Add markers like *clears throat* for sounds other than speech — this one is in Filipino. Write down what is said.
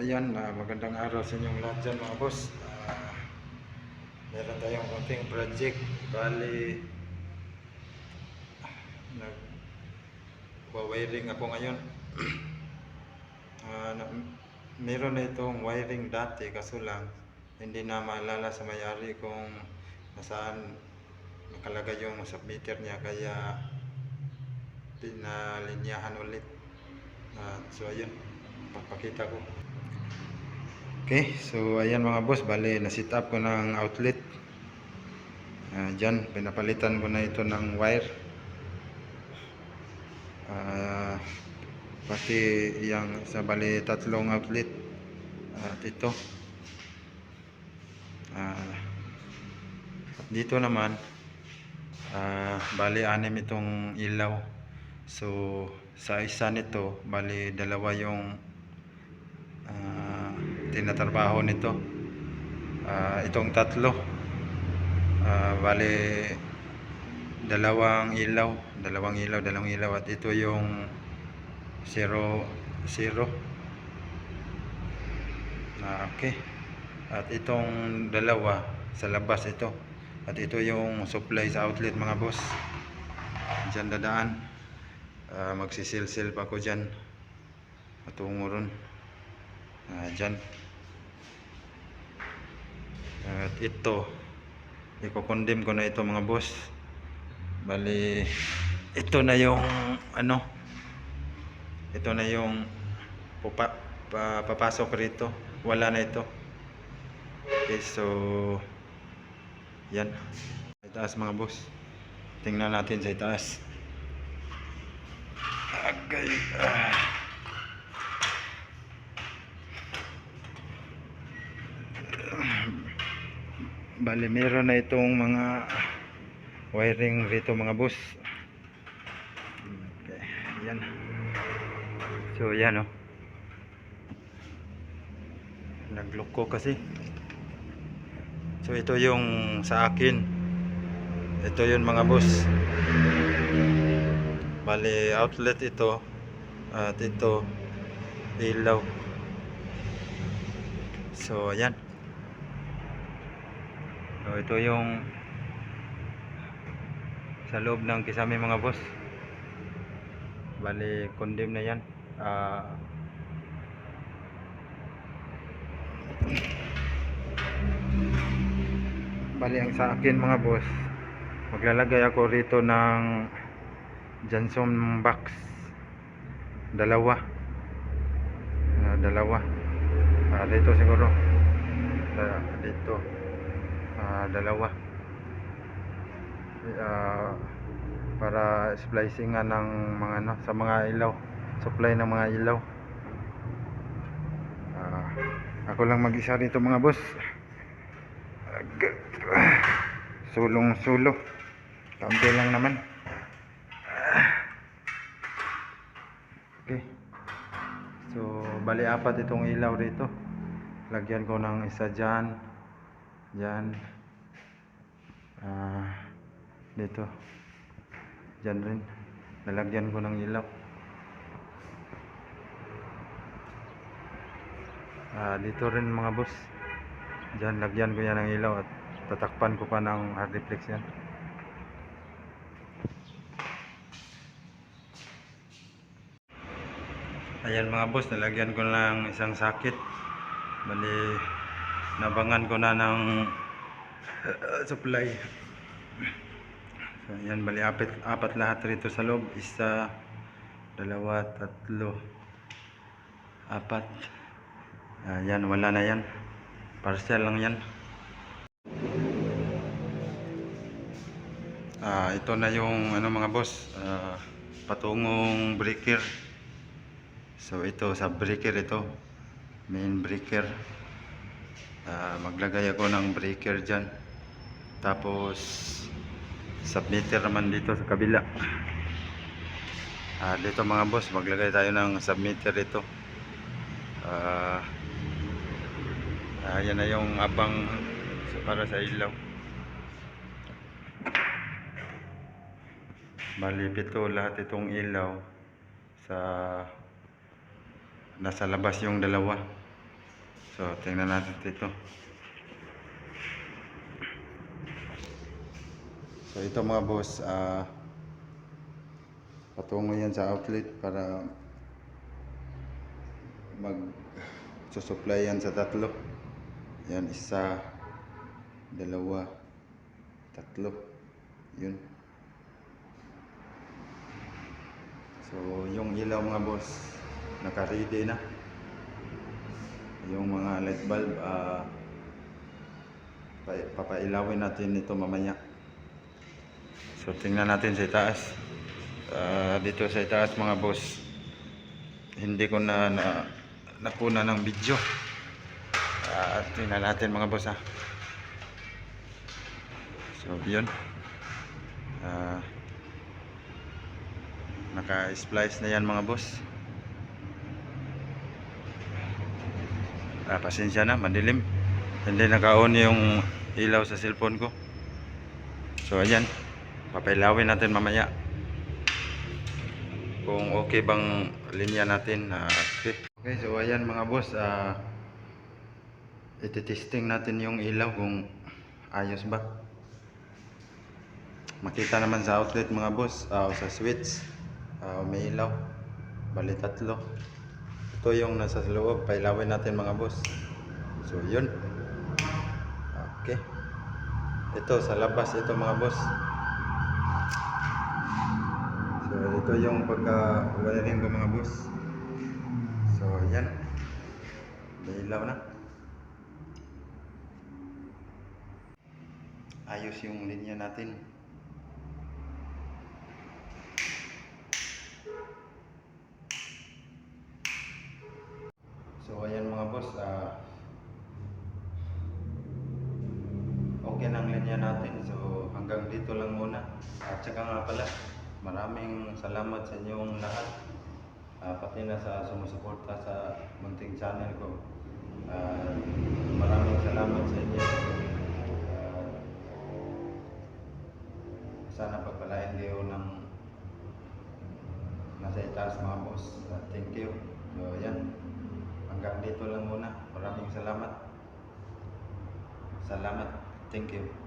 ayan, ah, magandang araw sa inyong lahat dyan mga boss. Ah, meron tayong konting project. Bali, nag wiring ako ngayon. *clears throat* Ah, na, meron na itong wiring dati kaso lang hindi na maalala sa may-ari kung nasaan nakalagay yung submitter niya kaya pinalinyahan ulit. Ah, so ayun, papakita ko. Okay, so ayan mga boss, bali na-set up ko ng outlet. Ah, dyan, pinapalitan ko na ito ng wire. Ah, pati yung sa bali tatlong outlet. At ito. At dito naman, ah, bali anim itong ilaw. So, sa isa nito, bali dalawa yung ah, tinatrabaho nito. Ah, itong tatlo, ah, bali dalawang ilaw, dalawang ilaw, dalawang ilaw at ito yung zero, zero. Ah, okay. At itong dalawa sa labas ito. At ito yung supply sa outlet mga boss. Diyan dadaan. Ah, magsisilsil pa ako dyan. Matungo ron. Ah, dyan. At ito. Iko-condemn ko na ito mga boss. Bali, ito na yung ano. Ito na yung pupa, pa, papasok rito. Wala na ito. Okay, so yan. Sa itaas mga boss. Tingnan natin sa itaas. Okay. Ah. Bali, meron na itong mga wiring rito mga boss. Okay, yan. So, yan oh. Nagloko kasi. So, ito yung sa akin. Ito yun mga boss. Bali, outlet ito. At ito, ilaw. So, ayan. So, ito yung sa loob ng kisame mga boss. Bali, condemn na yan. Ah, bali, ang sa akin mga boss, maglalagay ako rito ng Johnson box. Dalawa. Ah, dalawa. Ah, dito siguro. Ah, dito. Ah, dalawa. Ah, para splicingan ng mga ano sa mga ilaw. Supply ng mga ilaw. Ah, ako lang mag-isa rito mga boss. Sulong sulo kaunti lang naman. Okay. So bali apat itong ilaw rito. Lagyan ko ng isa dyan dyan ah dito. Dyan rin. Lalagyan ko ng ilaw. Ah dito rin mga boss. Dyan lagyan ko yan ng ilaw at tatakpan ko pa ng hard reflex yan. Ayan mga boss nalagyan ko ng isang sakit bali nabangan ko na ng uh, supply So, yan, bali apat, apat lahat rito sa loob. Isa, dalawa, tatlo, apat. Ah, yan, wala na yan. Partial lang yan. Ah, ito na yung ano mga boss, ah, patungong breaker. So ito sa breaker ito, main breaker. Ah, maglagay ako ng breaker diyan. Tapos submitter naman dito sa kabila. Ah, dito mga boss maglagay tayo ng submitter ito. Ah, ah, yan na yung abang para sa ilaw. Bali pito lahat itong ilaw sa nasa labas yung dalawa So, tingnan natin dito. So, ito mga boss, ah, patungo yan sa outlet para mag susupply yan sa tatlo. Yan, isa, dalawa, tatlo. Yun. So, yung ilaw mga boss, naka-ready na. Yung mga light bulb, pa- papailawin natin ito mamaya. So, tingnan natin sa itaas. Ah, dito sa itaas mga boss, hindi ko na, na napuna ng video. Ah, tingnan natin mga boss ha. So, yun. Ah, naka-splice na yan mga boss. Ah, pasensya na, madilim. Hindi naka-on yung ilaw sa cellphone ko. So, ayan. Papailawin natin mamaya. Kung okay bang linya natin. ah, okay. Okay, so ayan mga boss. ah ititesting natin yung ilaw kung ayos ba. Makita naman sa outlet mga boss. ah, sa switch. ah, may ilaw. Bali tatlo. Ito yung nasa loob. Pailawin natin mga boss. So, yun. Okay. Ito, sa labas ito mga boss. So, ito yung pagka-wiring ko mga boss. So, yan. May na. Ayos yung linya natin. So, ah okay na linya natin. So, hanggang dito lang muna. At saka nga pala, maraming salamat sa inyong lahat. Ah, pati na sa sumusuporta sa munting channel ko. Ah, maraming salamat sa inyo. Ah, sana pagpalain kayo ng nasa itaas mga boss. Ah, thank you. So, yan. Hanggang dito lang muna. Maraming salamat. Salamat. Thank you.